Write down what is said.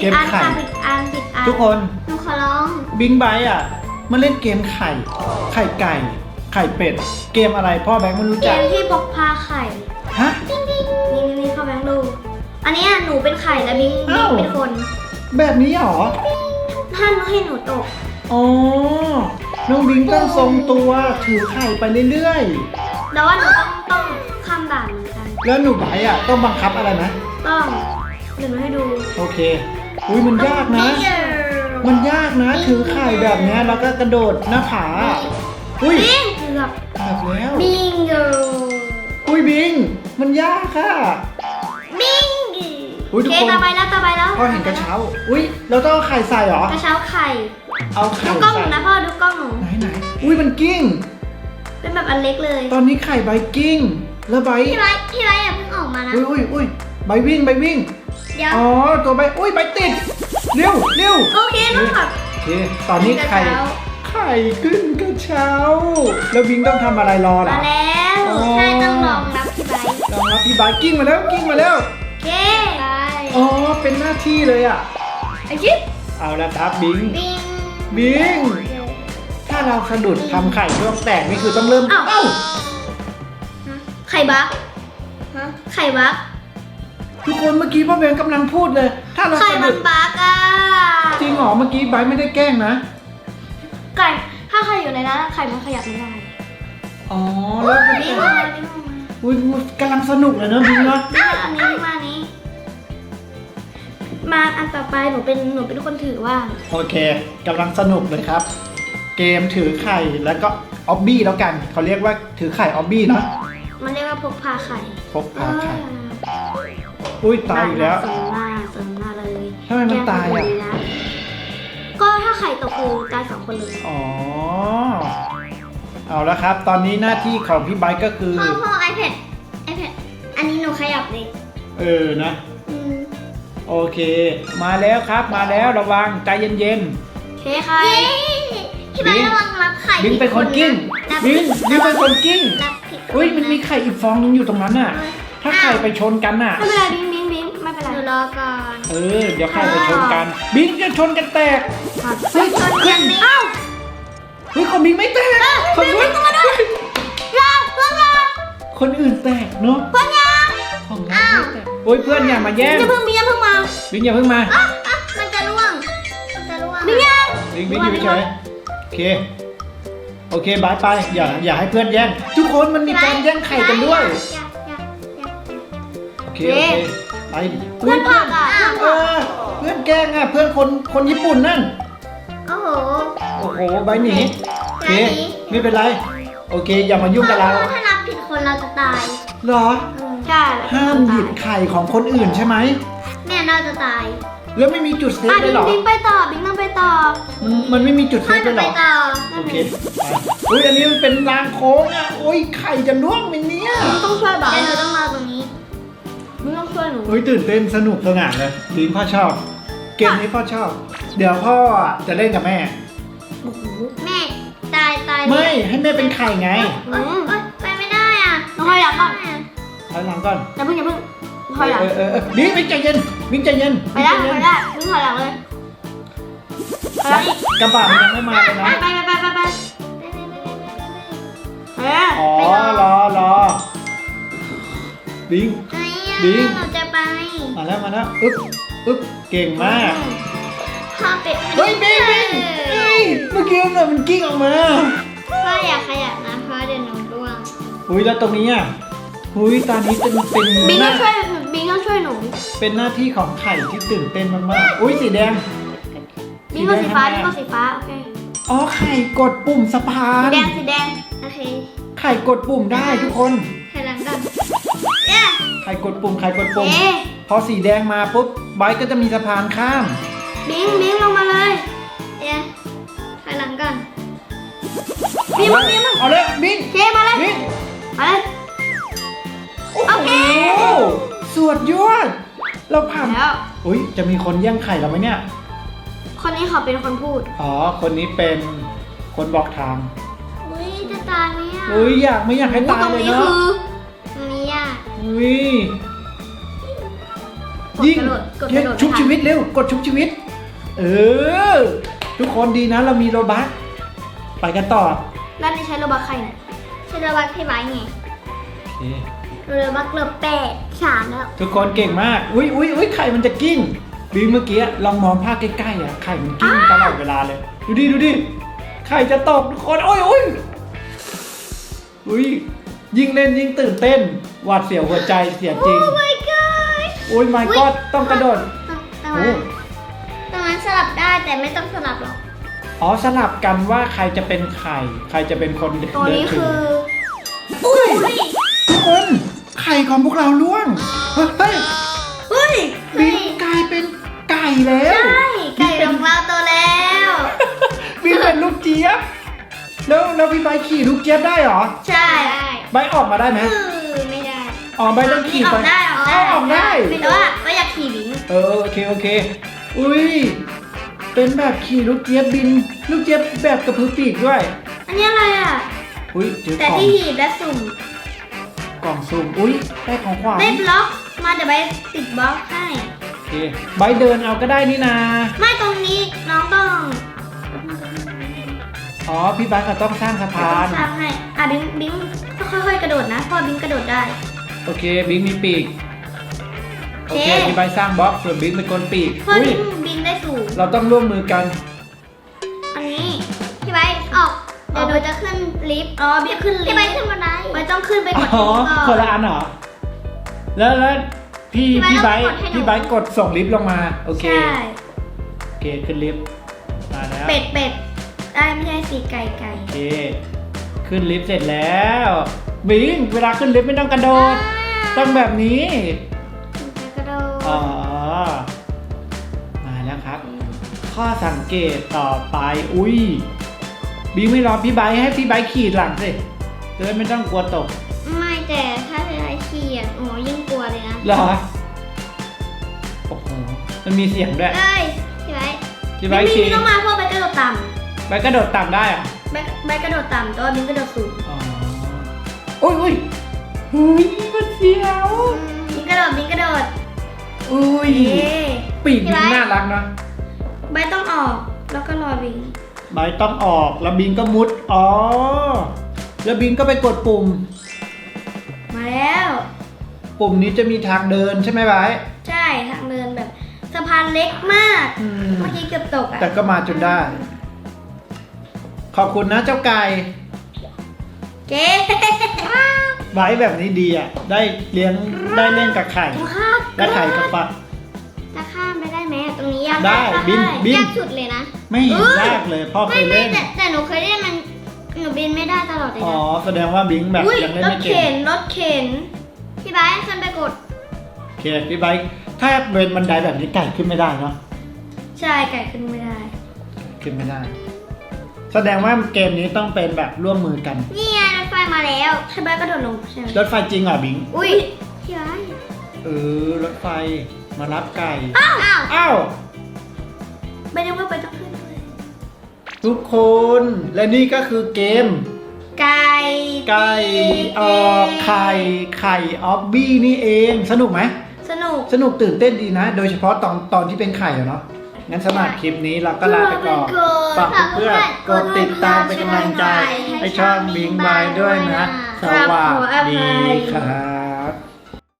ผิดเกมอันไข่ ค่ะผิดอันผิดอันทุกคนหนูขอร้องบิงไบอะมาเล่นเกมไข่ ไข่ไก่ ไข่เป็ด เกมอะไรพ่อแบงค์ไม่รู้เกจักมที่พกพาไข่ฮะ นี่นี่นี่เข้าแบงค์ดู อันเนี้ยหนูเป็นไข่และบิงบิอ้างว เป็นคนแบบนี้เหรอถ้าหนูให้หนูตกอ๋อน้องบิงต้องทรงตัวถือไข่ไปเรื่อยแล้วว่าหนูต้องต้องข้ามด่านเหมือนกัน ๆ แล้วหนูไบอะต้องบังคับอะไรนะ ต้องเดี๋ยวหนูให้ดูโอเค อุ้ยมันยากนะเจอมันยากนะถือไข่แบบเนี้ยแล้วก็กระโดดหน้าผา อุ้ยบิงเกือบแบบแล้วบิงเกออุ้ยบิง มันยากค่ะ บิงอุ๊ยทุกเคคนต่อไปแล้วต่อไปแล้วพ่อเห็นกระเช้า อุ้ยเราต้องเอาไข่ใส่เหรอ กระเช้าไข่ เอาไข่ดูกล้องหใส่นูนะพ่อดูกล้องหนูไหนไหนอุ้ยมันกิ้ง เป็นแบบอันเล็กเลย ตอนนี้ไข่ใบกิ้ง แล้วใบพี่ไว้พี่ไว้อย่าเพิ่งออกมานะ อุ้ยอุ้ยอุ้ยใบวิ่งใบวิ่ง เดี๋ยว อ๋อ ตัวใบ อุ้ยใบติด เร็วเร็วโอเคน้องขับโอเค ตอนนี้ไข่ กระเช้า ไข่ขึ้นกระเช้า แล้วบิงต้องทำอะไรรอล่ะ มาแล้วอ๋อ ใช่ต้องลองรับพี่ไว้ลองรับพี่ใบกิ้งมาแล้วกิ้งมาแล้ว โอเคไปอ๋อ เป็นหน้าที่เลยอะไอจิ๊บเอาละครับบิง บิงบิง ถ้าเราสะดุดทำไข่ร่วงแตกนี่คือต้องเริ่มอ้าวเอ้า ไข่บักฮะไข่บัก ทุกคนเมื่อกี้พ่อเบนกำลังพูดเลย ถ้าเราไข่สะมัดุนดบักอะจริงเหรอเมื่อกี้ไบร์ทไม่ได้แกล้งนะ ไก่ถ้าไข่อยู่ในนั้นไข่มันขยับไม่ได้อ๋อแล้วมันบิงจะมาบิงมาอุ้ยกำลังสนุกเลยเนอะบิงเนาะบิงมาอันนี้บิงมาอันนี้ มาอันต่อไปหนูเป็นหนูเป็นคนถือว่าโอเคกำลังสนุกเลยครับ เกมถือไข่แล้วก็ออบบี้แล้วกันเขาเรียกว่าถือไข่ออบบี้เนาะมันเรียกว่าพกพาไข่พกพาไข่อุ้ ยตายอีกแล้วเสริมหน้าเสริมหน้าเลยทำไมมันตายอะ แกล้งคนดีนก็ถ้าไข่ตกคือตายสองคนเลยอ๋อ เอาละครับ ตอนนี้หน้าที่ของพี่ไบค์ก็คือ พ่อพ่อ iPad iPad อันนี้หนูขยับเลยเออนะ อืมโอเค มาแล้วครับ มาแล้วระวังใจเย็นเคไข่พี่บิบ้านงระวังรับไข่ๆ บิงเป็นคนกิ้ง รับบิงบิงเป็นคนกิ้ง รับผิดอุ้ยมันมีไข่อีกฟองนึงอยู่ตรงนั้นน่ะ ถ้าไข่ไปชนกันน่ะ ไม่เป็นไรบิงบิงบิงไม่เป็นไรหนูรอก่อนเออ เดี๋ยวไข่ไปชนกัน บิงจะชนกันแตกเฮ้ยชนกันนี้อ้าวเฮ้ยของบิงไม่แตกคนบิอื่งนต้องมาด้วยรอเพื่อนรอคนอื่นแตกเนาะเพื่อนยังของเราไม่แตกโอ้ยเพื่อนอย่ามาแย่งอย่าเพิ่งบิงอย่าเพิ่งมาบิงอย่าเพิ่งมาอะอะมันจะร่วงมันจะร่วงบิงยังบิงบิงอยู่เฉยๆโอเคโอเคบายไปอย่าอย่าให้เพื่อนแย่งทุกคนมันมีการแย่งไข่กันด้วย เคโอเคไปเพื่อนผักอะเออเพื่อนแกล้งอะเพื่อนคนคนญี่ปุ่นนั่น โอ้โหโอ้โหใบหนีโอเคใบหนีไม่เป็นไร โอเค อย่ามายุ่งกับเราถ้านับผิดคนเราจะตายเหรอใช่ห้ามหยิบไข่ของคนอื่นใช่ไหมแม่เราจะตาย แล้วไม่มีจุดเซฟอะเลบิยงเหรอบิงไปต่อบิงต้องไปต่อมันมันไม่มีจุดเซพ่อฟเลจะยเหไปรอต่อโอเคไปอุ้ยอันนี้มันเป็นรางโค้งอะโอ้ยไข่จะล่วงไหมเนี่ยบิงต้องช่วยบอกเดี๋ยวหนูต้องรอตรงนี้บิงต้องช่วย หนู เฮ้ยตื่นเต้นสนุกสนานเลยลิงพ่อชอบ เกมนี้พ่อชอบ เดี๋ยวพ่อจะเล่นกับแม่แม่ ตายตายไม่ให้แม่เป็นไข่ไงเอ้ยเอ้ยไปไม่ได้อะต้องถอยหลังก่อน ถอยหลังก่อน อย่าเพิ่งอย่าเพิ่งถอยหลังเออเออเออบิงบิงใจเย็นบิงใจเย็นไปได้บิงไปใจเย็นได้บิงถอยหลังเลยถอยหลังอีกกระบะมันยังไม่มาเลยไปนะไปไปไปไปเอออ๋อไปรอรอบิงไหนอะบิงหนูจะ ไปมาแล้วมาแล้วอึ๊บอึ๊บเก่งมากพ่อเป็ดเฮ้ยบิงบิงเฮ้ยเมื่อกี้เนี่ยมันกิ้งออกมาพ่ออย่าขยับนะเพราะเดี๋ยวหนูร่วงอุ้ยแล้วตรงนี้อะอุ้ยตอนนี้เป็นเป็นบิงหต้อน้างช่วยบิงต้องช่วยหนูเป็นหน้าที่ของไข่ที่ตื่นเต้นมากๆอุ้ยสีแดงบิงก็สีฟ้าสีบิงแดงก็สีฟ้าโอเคอ๋อไข่กดปุ่มสะพาสีนแดงสีแดงโอเคไข่กดปุ่มได้ทุกคนถอยหลังก่อนเอ๊ะไข่กดปุ่มไข่กดปุ่มเอ๊ะพอสีแดงมาปุ๊บไบค์ก็จะมีสะพานข้ามบิงบิงลงมาเลยเอ๊ะถอยหลังก่อนบิงเอาบิงเลยเอาเลยบิงเคมาเลยบิงมาเลย โอเค โอ้สวดยอด เราผ่าน แล้วอุ้ยจะมีคนแย่งไข่เราไหมเนี่ย คนนี้เขาเป็นคนพูดอ๋อ คนนี้เป็นคนบอกทาง อุ้ยจะตายไหมอะอุ้ยอยากไม่อยากให้ตายตรงเลยนี้เนาะ คือตรงนี้ อะอุ้ยกดยิงกระโดดกดกเฮ้ยระโดดชุบไม่ทันชีวิตเร็วกดชุบชีวิต เออ ทุกคนดีนะเรามีโรบัคไปกันต่อแล้วนี่ใช้โรบักใครเนี่ยใช้โรบักพี่ไว้ไงโอเคโรบักเลือแปดสามแล้วทุกคนเก่งมาก อุ้ยอุ้ยอุ้ยไข่มันจะกิ้งบีเมื่อกี้ลองมองภาพใกล้ๆอะไข่มันกิ้งตลอดเวลาเลย ดูดิดูดิไข่จะตกทุกคนโอ้ยโอ้ยอุ้ย ยิ่งเล่นยิ่งตื่นเต้นหวาดเสียวหัวใจเสียจริงโอ้ my god อุ้ยไม่ก็ต้องกระโดดตรงโอ้นั้นตรงนั้นสลับได้แต่ไม่ต้องสลับหรอก อ๋อสลับกันว่าใครจะเป็นไข่ใครจะเป็นคนเดินตัวนี้ถืคือ อุ้ยเฮ้ยทุกคนไข่ของพวกเราล่วงเฮ้ยเฮ้ยบินกลายเป็นไก่แล้วใช่ไก่ของเราโตแล้วบินเป็นลูกเจี๊ยบแล้วแล้วพี่ใบร์ทขี่ลูกเจี๊ยบได้เหรอ ใช่ ใบร์ทออกมาได้ไหมคือไม่ได้อ๋อใบร์ทต้องขี่อไปอกได้ออกได้อ๋อออกได้ แต่ว่าไม่อยากขี่บิงเออโอเคโอเค อุ้ยเป็นแบบขี่ลูกเจี๊ยบบิน ลูกเจี๊ยบแบบกระพือปีกด้วย อันนี้อะไรอะ อุ้ยเจอแต่กล่องที่หีบและสุ่มกล่องซูมอุ้ยได้ของขวัญได้บล็อกมาเดี๋ยวไปติดบล็อกให้ โอเคใบร์ทเดินเอาก็ได้นี่นา ไม่ตรงนี้น้องต้องอ๋อพี่ใบร์ทเขาต้องสร้างสะต้พาองนสร้างให้อะบิงบิง ค่อยๆกระโดดนะเพราะบิงกระโดดได้ โอเคบิงมีปีก โอเคโอเคพี่ใบร์ทสร้างบล็อกส่วนบิงเป็นคนปีกเพราะอุ้ยบิงบินได้สูง เราต้องร่วมมือกัน อันนี้พี่ใบออกเดี๋ยวหนูจะขึ้นลิฟต์อ๋อพี่ขึ้นลิฟต์พี่ใบขึ้นบันไดใบต้องขึ้นไปกดอ๋อลิฟต์คนก่อนละอันเหรอ แล้วแล้วพี่พี่พี่ใบใบร์ทต้องกดให้หนู พี่ใบร์ทกดส่งลิฟต์ลงมา โอเค ใช่โอเคขึ้นลิฟต์มาแล้ว เป็ดเป็ดได้ไม่ใช่สีไก่ไก่โอเค ขึ้นลิฟต์เสร็จแล้ว บิงเวลาขึ้นลิฟต์ไม่ต้องกระโดด ต้องแบบนี้กระโดดอ๋อมาแล้วครับ ข้อสังเกตต่อไป อุ้ยบีไม่รอพี่ไบค์ให้พี่ไบค์ขี่หลังสิจะได้ไม่ต้องกลัวตก ไม่แต่ถ้าเป็นอะไรขี่อะโอ้ยิ่งกลัวเลยนะเหรอโอ้โหมันมีเสียงด้วยเอ้ยพี่ไบพี่ไบค์บิขี่งต้องมาเพราะใบกระโดดต่ไบค์กระโดดต่ำได้เหรอะำใบใบกระโดดต่ำแต่ว่าบิงกระโดดสูงอ๋อ อุ้ยอุ้ยอุ้ยมันเสียวบิงกระโดดบิงกระโดดอุ้ยเอ๊ะปีกพี่บิไบงค์น่ารักนะใบต้องออก แล้วก็รอบิงไบค์ต้องออกแล้วบิงก็มุด อ๋อ แล้วบิงก็ไปกดปุ่ม มาแล้ว ปุ่มนี้จะมีทางเดินใช่ไหมไบค์ใช่ทางเดินแบบสะพานเล็กมาก อืม เมื่อกี้เกือบตกอะ แต่ก็มาจนได้ ขอบคุณนะเจ้าไก่ เจ๊ไว้แบบนี้ดีอะ ได้เลี้ยงได้เล่นกับไข่ข้ามและไข่กับปลา จะข้ามไปได้ไหมอะตรงนี้ยากได้บินบิน ยากสุดเลยนะ ไม่เห็นยากเลยพ่อเคไม่ยไม่เล่น แต่แต่หนูเคยเล่นมันหนูบินไม่ได้ตลอดเลยอ๋อนะแสดงว่าบิงแบบอุ้ยยังเล่นรถไม่เก่เข็งนรถเข็นพี่ไบร์ทขึ้นไปกดโอเคพี่ไบค์ถ้าเป็นบันไดแบบนี้ไก่ขึ้นไม่ได้เนาะใช่ไก่ขึ้นไม่ได้ ขึ้นไม่ได้ แสดงว่าเกมนี้ต้องเป็นแบบร่วมมือกัน นี่ไงรถไฟ มาแล้วพี่ไบร์ทกระโดดลงใช่ไหมรถไฟจริงเหรอบิง อุ้ยพี่ไบร์ทเออ รถไฟมารับไก่ อ้าวอ้าวอ้าว ไม่ได้ว่าไปต้องขึ้นด้วยทุกคน และนี่ก็คือเกม ไก่ไก่ออกไข่ ไข่ออฟบี้นี่เอง สนุกไหม สนุก สนุกตื่นเต้นดีนะ โดยเฉพาะตอนตอนที่เป็นไข่อะเนาะ งั้นสำหรับคลิปนี้เราก็ลาไปก่อนฝากเพื่อนๆกดติดตามเป็นกำลังใจ ให้ช่องบิงบายด้วยนะ สวัสดีครับ